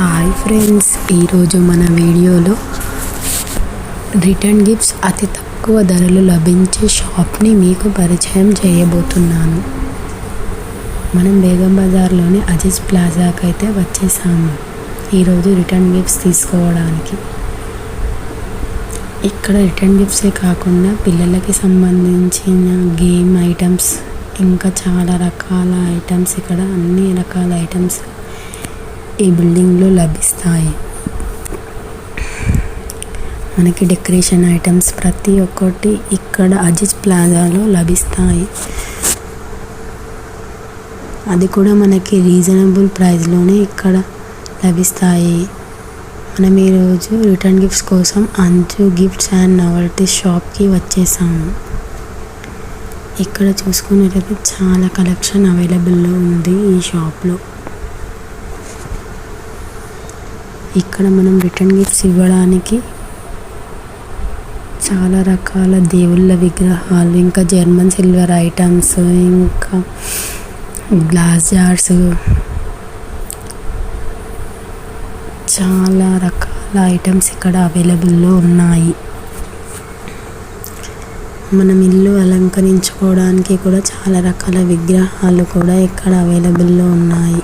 Hi friends ఈరోజు మన వీడియోలో రిటర్న్ గిఫ్ట్స్ అతి తక్కువ ధరలు లభించే షాప్ని మీకు పరిచయం చేయబోతున్నాను. మనం బేగం బజార్లోని అజిజ్ ప్లాజాకి అయితే వచ్చేసాము. ఈరోజు రిటర్న్ గిఫ్ట్స్ తీసుకోవడానికి. ఇక్కడ రిటర్న్ గిఫ్ట్సే కాకుండా పిల్లలకి సంబంధించిన గేమ్ ఐటమ్స్ ఇంకా చాలా రకాల ఐటమ్స్ ఇక్కడ అన్ని రకాల ఐటమ్స్ ఈ బిల్డింగ్లో లభిస్తాయి. మనకి డెకరేషన్ ఐటమ్స్ ప్రతి ఒక్కటి ఇక్కడ అజిజ్ ప్లాజాలో లభిస్తాయి. అది కూడా మనకి రీజనబుల్ ప్రైస్లోనే ఇక్కడ లభిస్తాయి. మనం ఈరోజు రిటర్న్ గిఫ్ట్స్ కోసం అంచు గిఫ్ట్స్ అండ్ నవల్టీస్ షాప్కి వచ్చేసాము. ఇక్కడ చూసుకున్నట్లయితే చాలా కలెక్షన్ అవైలబుల్లో ఉంది ఈ షాప్లో. ఇక్కడ మనం రిటర్న్ గిఫ్ట్స్ ఇవ్వడానికి చాలా రకాల దేవుళ్ళ విగ్రహాలు ఇంకా జర్మన్ సిల్వర్ ఐటమ్స్ ఇంకా గ్లాస్ జార్స్ చాలా రకాల ఐటమ్స్ ఇక్కడ అవైలబుల్లో ఉన్నాయి. మనం ఇల్లు అలంకరించుకోవడానికి కూడా చాలా రకాల విగ్రహాలు కూడా ఇక్కడ అవైలబుల్లో ఉన్నాయి.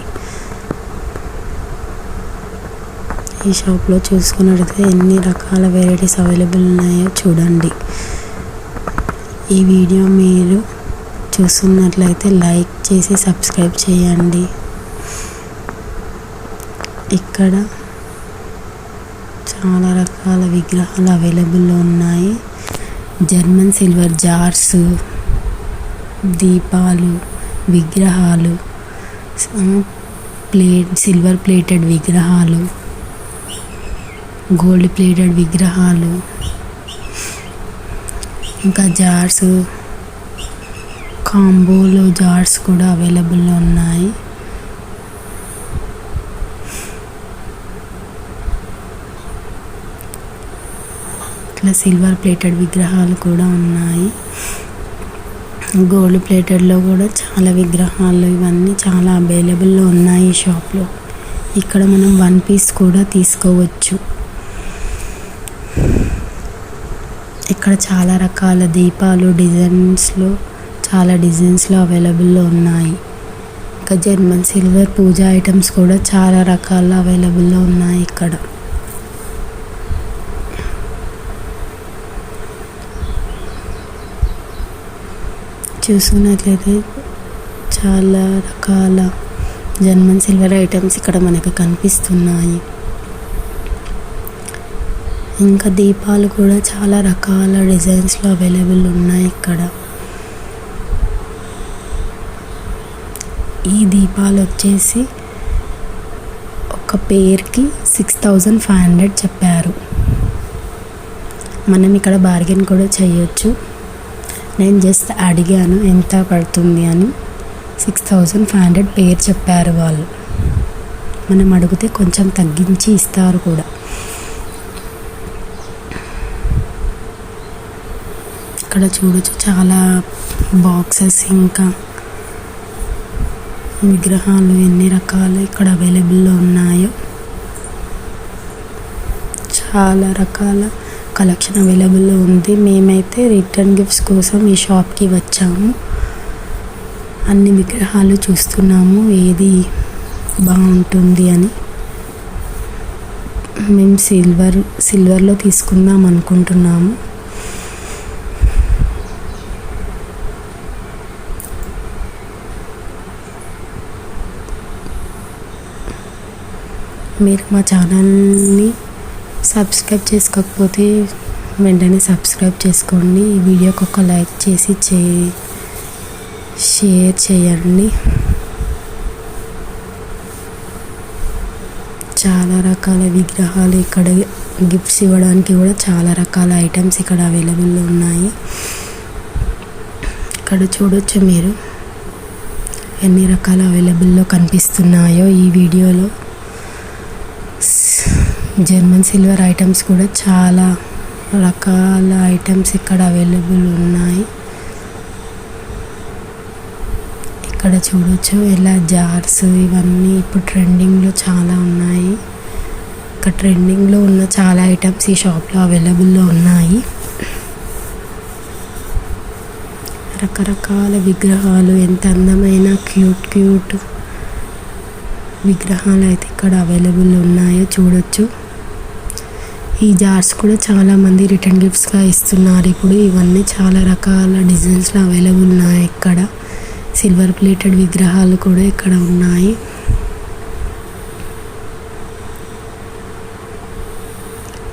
ఈ షాప్లో చూసుకున్నట్లయితే ఎన్ని రకాల వెరైటీస్ అవైలబుల్ ఉన్నాయో చూడండి. ఈ వీడియో మీరు చూస్తున్నట్లయితే లైక్ చేసి సబ్స్క్రైబ్ చేయండి. ఇక్కడ చాలా రకాల విగ్రహాలు అవైలబుల్లో ఉన్నాయి. జర్మన్ సిల్వర్ జార్స్ దీపాలు విగ్రహాలు ప్లేట్ సిల్వర్ ప్లేటెడ్ విగ్రహాలు గోల్డ్ ప్లేటెడ్ విగ్రహాలు ఇంకా జార్స్ కాంబోలో జార్స్ కూడా అవైలబుల్లో ఉన్నాయి. ఇట్లా సిల్వర్ ప్లేటెడ్ విగ్రహాలు కూడా ఉన్నాయి. గోల్డ్ ప్లేటెడ్లో కూడా చాలా విగ్రహాలు ఇవన్నీ చాలా అవైలబుల్లో ఉన్నాయి ఈ షాప్లో. ఇక్కడ మనం వన్ పీస్ కూడా తీసుకోవచ్చు. ఇక్కడ చాలా రకాల దీపాలు డిజైన్స్లో చాలా డిజైన్స్లో అవైలబుల్లో ఉన్నాయి. ఇంకా జర్మన్ సిల్వర్ పూజ ఐటమ్స్ కూడా చాలా రకాల అవైలబుల్లో ఉన్నాయి ఇక్కడ. చూసుకున్నట్లయితే చాలా రకాల జర్మన్ సిల్వర్ ఐటమ్స్ ఇక్కడ మనకు కనిపిస్తున్నాయి. ఇంకా దీపాలు కూడా చాలా రకాల డిజైన్స్లో అవైలబుల్ ఉన్నాయి ఇక్కడ. ఈ దీపాలు వచ్చేసి ఒక పేర్కి సిక్స్ థౌజండ్ ఫైవ్ హండ్రెడ్ చెప్పారు. మనం ఇక్కడ బార్గెన్ కూడా చేయొచ్చు. నేను జస్ట్ అడిగాను ఎంత పడుతుంది అని. సిక్స్ థౌజండ్ ఫైవ్ హండ్రెడ్ పేరు చెప్పారు వాళ్ళు. మనం అడిగితే కొంచెం తగ్గించి ఇస్తారు కూడా. ఇక్కడ చూడొచ్చు చాలా బాక్సెస్ ఇంకా విగ్రహాలు ఎన్ని రకాలు ఇక్కడ అవైలబుల్లో ఉన్నాయో. చాలా రకాల కలెక్షన్ అవైలబుల్లో ఉంది. మేమైతే రిటర్న్ గిఫ్ట్స్ కోసం ఈ షాప్కి వచ్చాము. అన్ని విగ్రహాలు చూస్తున్నాము. ఏది బాగుంటుంది అని. మేము సిల్వర్ సిల్వర్లో తీసుకుందాం అనుకుంటున్నాము. మీరు మా ఛానల్ని సబ్స్క్రైబ్ చేసుకోకపోతే వెంటనే సబ్స్క్రైబ్ చేసుకోండి. ఈ వీడియోకి ఒక లైక్ చేసి చే షేర్ చేయండి. చాలా రకాల విగ్రహాలు ఇక్కడ గిఫ్ట్స్ ఇవ్వడానికి కూడా చాలా రకాల ఐటమ్స్ ఇక్కడ అవైలబుల్లో ఉన్నాయి. ఇక్కడ చూడొచ్చు మీరు ఎన్ని రకాల అవైలబుల్లో కనిపిస్తున్నాయో ఈ వీడియోలో. జర్మన్ సిల్వర్ ఐటమ్స్ కూడా చాలా రకాల ఐటమ్స్ ఇక్కడ అవైలబుల్ ఉన్నాయి. ఇక్కడ చూడొచ్చు ఇలా జార్స్ ఇవన్నీ ఇప్పుడు ట్రెండింగ్లో చాలా ఉన్నాయి. ఇక్కడ ట్రెండింగ్లో ఉన్న చాలా ఐటమ్స్ ఈ షాప్లో అవైలబుల్లో ఉన్నాయి. రకరకాల విగ్రహాలు ఎంత అందమైన క్యూట్ క్యూట్ విగ్రహాలు అయితే ఇక్కడ అవైలబుల్ ఉన్నాయో చూడొచ్చు. ఈ జార్స్ కూడా చాలా మంది రిటర్న్ గిఫ్ట్స్గా ఇస్తున్నారు. ఇప్పుడు ఇవన్నీ చాలా రకాల డిజైన్స్లో అవైలబుల్ ఉన్నాయి ఇక్కడ. సిల్వర్ ప్లేటెడ్ విగ్రహాలు కూడా ఇక్కడ ఉన్నాయి.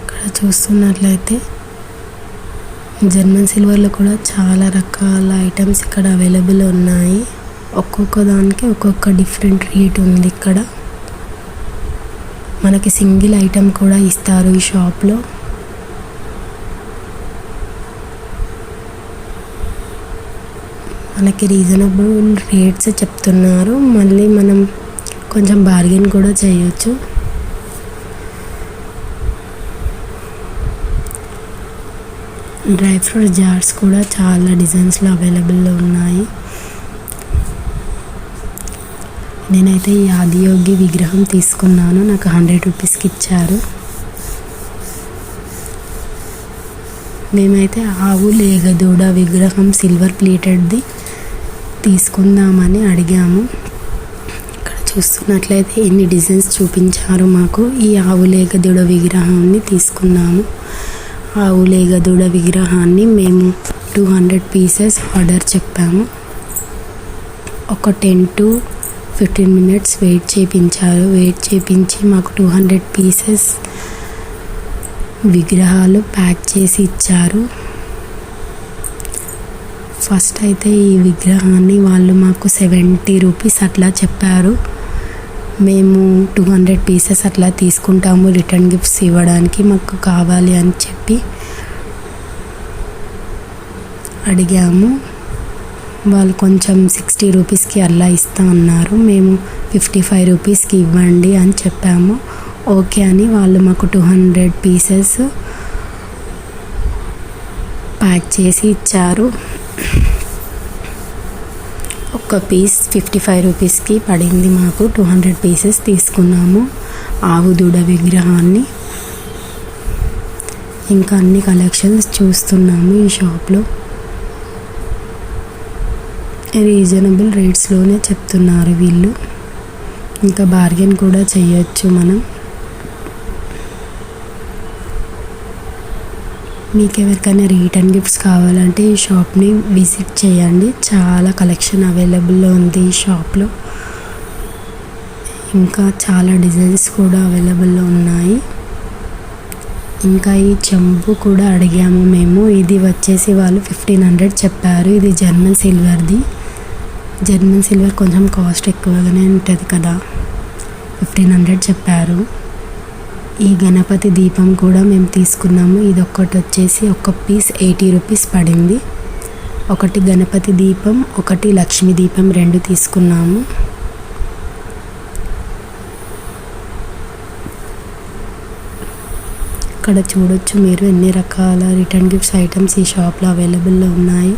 ఇక్కడ చూస్తున్నట్లయితే జర్మన్ సిల్వర్లో కూడా చాలా రకాల ఐటమ్స్ ఇక్కడ అవైలబుల్ ఉన్నాయి. ఒక్కొక్క దానికి ఒక్కొక్క డిఫరెంట్ రేట్ ఉంది ఇక్కడ. మనకి సింగిల్ ఐటమ్ కూడా ఇస్తారు ఈ షాప్లో. మనకి రీజనబుల్ రేట్స్ చెప్తున్నారు. మళ్ళీ మనం కొంచెం బార్గెన్ కూడా చేయొచ్చు. డ్రై ఫ్రూట్ జార్స్ కూడా చాలా డిజైన్స్లో అవైలబుల్లో ఉన్నాయి. నేనైతే ఈ ఆదియోగి విగ్రహం తీసుకున్నాను. నాకు హండ్రెడ్ రూపీస్కి ఇచ్చారు. మేమైతే ఆవు లేగదూడ విగ్రహం సిల్వర్ ప్లేటెడ్ది తీసుకుందామని అడిగాము. ఇక్కడ చూస్తున్నట్లయితే ఎన్ని డిజైన్స్ చూపించారు మాకు. ఈ ఆవు లేగదూడ విగ్రహాన్ని తీసుకున్నాము. ఆవు లేగదూడ విగ్రహాన్ని మేము టూ హండ్రెడ్ పీసెస్ ఆర్డర్ చెప్పాము. ఒక ten to fifteen minutes wait చేయించారు వెయిట్ చేయించి మాకు టూ హండ్రెడ్ పీసెస్ విగ్రహాలు ప్యాక్ చేసి ఇచ్చారు. ఫస్ట్ అయితే ఈ విగ్రహాన్ని వాళ్ళు మాకు సెవెంటీ రూపీస్ అట్లా చెప్పారు. మేము టూ హండ్రెడ్ పీసెస్ అట్లా తీసుకుంటాము రిటర్న్ గిఫ్ట్స్ ఇవ్వడానికి మాకు కావాలి అని చెప్పి అడిగాము. వాళ్ళు కొంచెం సిక్స్టీ రూపీస్కి అలా ఇస్తా అన్నారు. మేము ఫిఫ్టీ ఫైవ్ రూపీస్కి ఇవ్వండి అని చెప్పాము. ఓకే అని వాళ్ళు మాకు టూ హండ్రెడ్ పీసెస్ ప్యాక్ చేసి ఇచ్చారు. ఒక పీస్ ఫిఫ్టీ ఫైవ్ రూపీస్కి పడింది మాకు. టూ హండ్రెడ్ పీసెస్ తీసుకున్నాము. ఆవు దూడ విగ్రహాన్ని. ఇంకా అన్ని కలెక్షన్స్ చూస్తున్నాము ఈ షాప్లో రీజనబుల్ రేట్స్లోనే చెప్తున్నారు వీళ్ళు. ఇంకా బార్గెన్ కూడా చేయొచ్చు మనం. మీకు ఎవరికైనా రిటర్న్ గిఫ్ట్స్ కావాలంటే ఈ షాప్ని విజిట్ చేయండి. చాలా కలెక్షన్ అవైలబుల్లో ఉంది ఈ షాప్లో. ఇంకా చాలా డిజైన్స్ కూడా అవైలబుల్లో ఉన్నాయి. ఇంకా ఈ చెంబు కూడా అడిగాము మేము. ఇది వచ్చేసి వాళ్ళు ఫిఫ్టీన్ హండ్రెడ్ చెప్పారు. ఇది జర్మన్ సిల్వర్ది. జర్మన్ సిల్వర్ కొంచెం కాస్ట్ ఎక్కువగానే ఉంటుంది కదా. ఫిఫ్టీన్ హండ్రెడ్ చెప్పారు. ఈ గణపతి దీపం కూడా మేము తీసుకున్నాము. ఇది ఒక్కటి వచ్చేసి ఒక పీస్ ఎయిటీ రూపీస్ పడింది. ఒకటి గణపతి దీపం ఒకటి లక్ష్మీ దీపం రెండు తీసుకున్నాము. ఇక్కడ చూడొచ్చు మీరు ఎన్ని రకాల రిటర్న్ గిఫ్ట్స్ ఐటమ్స్ ఈ షాప్లో అవైలబుల్లో ఉన్నాయి.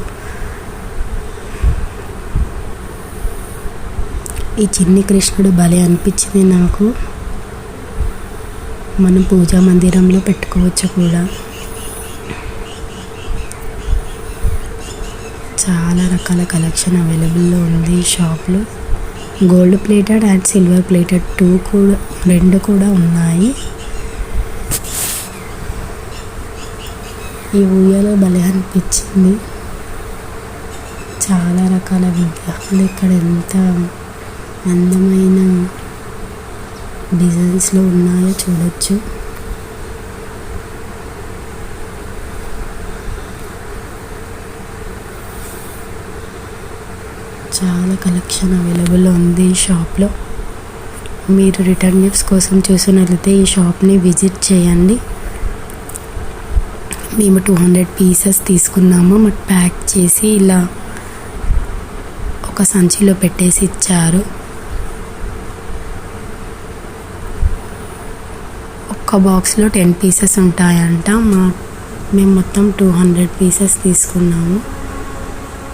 ఈ చిన్ని కృష్ణుడు భలే అనిపించింది నాకు. మనం పూజా మందిరంలో పెట్టుకోవచ్చు కూడా. చాలా రకాల కలెక్షన్ అవైలబుల్లో ఉంది ఈ షాప్లో. Gold plated and silver plated two కూడా రెండు కూడా ఉన్నాయి. ఈ ఊయలో భలే అనిపించింది. చాలా రకాల విగ్రహాలు ఇక్కడ ఎంత అందమైన డిజైన్స్లో ఉన్నాయో చూడొచ్చు. చాలా కలెక్షన్ అవైలబుల్ ఉంది ఈ షాప్లో. మీరు రిటర్న్ గిఫ్ట్స్ కోసం చూసినట్లయితే ఈ షాప్ని విజిట్ చేయండి. మేము టూ హండ్రెడ్ పీసెస్ తీసుకున్నాము. మాకు ప్యాక్ చేసి ఇలా ఒక సంచిలో పెట్టేసి ఇచ్చారు. ఒక్క బాక్స్లో టెన్ పీసెస్ ఉంటాయంట. మా మేము మొత్తం టూ హండ్రెడ్ పీసెస్ తీసుకున్నాము.